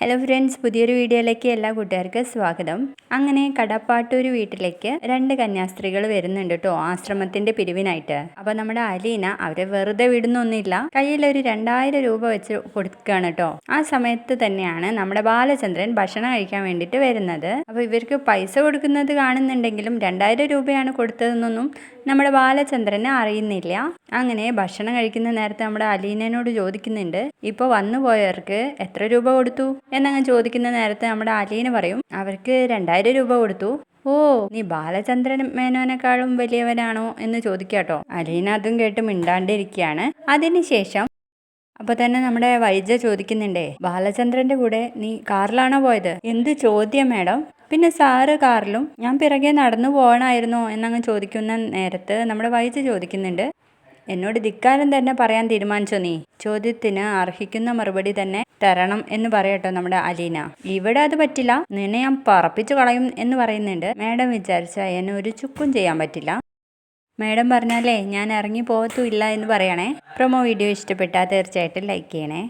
Hello friends പുതിയൊരു വീഡിയോയിലേക്ക് എല്ലാ കൂട്ടുകാർക്കും സ്വാഗതം. അങ്ങനെ കടപ്പാട്ടൂർ വീട്ടിലേക്ക് രണ്ട് കന്യാസ്ത്രീകൾ വരുന്നുണ്ട് കേട്ടോ ആശ്രമത്തിന്റെ പിരിവിനായിട്ട്. അപ്പൊ നമ്മുടെ അലീന അവരെ വെറുതെ വിടുന്നൊന്നുമില്ല. കയ്യിൽ ഒരു രണ്ടായിരം രൂപ വെച്ച് കൊടുക്കുകയാണ് കേട്ടോ ആ സമയത്ത് തന്നെയാണ് നമ്മുടെ ബാലചന്ദ്രൻ ഭക്ഷണം കഴിക്കാൻ വേണ്ടിയിട്ട് വരുന്നത്. അപ്പൊ ഇവർക്ക് പൈസ കൊടുക്കുന്നത് കാണുന്നുണ്ടെങ്കിലും രണ്ടായിരം രൂപയാണ് കൊടുത്തതെന്നൊന്നും നമ്മുടെ ബാലചന്ദ്രന് അറിയുന്നില്ല. അങ്ങനെ ഭക്ഷണം കഴിക്കുന്ന നേരത്തെ നമ്മുടെ അലീനനോട് ചോദിക്കുന്നുണ്ട് ഇപ്പൊ വന്നു പോയവർക്ക് എത്ര രൂപ കൊടുത്തു? എന്നങ്ങ് ചോദിക്കുന്ന നേരത്തെ നമ്മുടെ അലീന പറയും അവർക്ക് രണ്ടായിരം രൂപ കൊടുത്തു. ഓ നീ ബാലചന്ദ്രൻ മേനോനെക്കാളും വലിയവനാണോ? എന്ന് ചോദിക്കാട്ടോ. അലീന അതും കേട്ട് മിണ്ടാണ്ടിരിക്കുകയാണ്. അതിനുശേഷം അപ്പൊ തന്നെ നമ്മുടെ വൈജ ചോദിക്കുന്നുണ്ടേ ബാലചന്ദ്രന്റെ കൂടെ നീ കാറിലാണോ പോയത്? എന്ത് ചോദ്യം മാഡം? പിന്നെ സാറ് കാറിലും ഞാൻ പിറകെ നടന്നു പോകണമായിരുന്നോ എന്നങ്ങ് ചോദിക്കുന്ന നേരത്ത് നമ്മുടെ വൈജ ചോദിക്കുന്നുണ്ട്. എന്നോട് ധിക്കാരം തന്നെ പറയാൻ തീരുമാനിച്ചോ നീ? ചോദ്യത്തിന് അർഹിക്കുന്ന മറുപടി തന്നെ തരണം എന്ന് പറയട്ടോ നമ്മുടെ അലീന. ഇവിടെ അത് പറ്റില്ല. നിന്നെ ഞാൻ പറപ്പിച്ചു കളയും എന്ന് പറയുന്നുണ്ട്. മാഡം വിചാരിച്ച എന്നെ ഒരു ചുക്കും ചെയ്യാൻ പറ്റില്ല. മാഡം പറഞ്ഞാലേ ഞാൻ ഇറങ്ങി പോകത്തുമില്ല എന്ന് പറയണേ. പ്രൊമോ വീഡിയോ ഇഷ്ടപ്പെട്ടാൽ തീർച്ചയായിട്ടും ലൈക്ക് ചെയ്യണേ.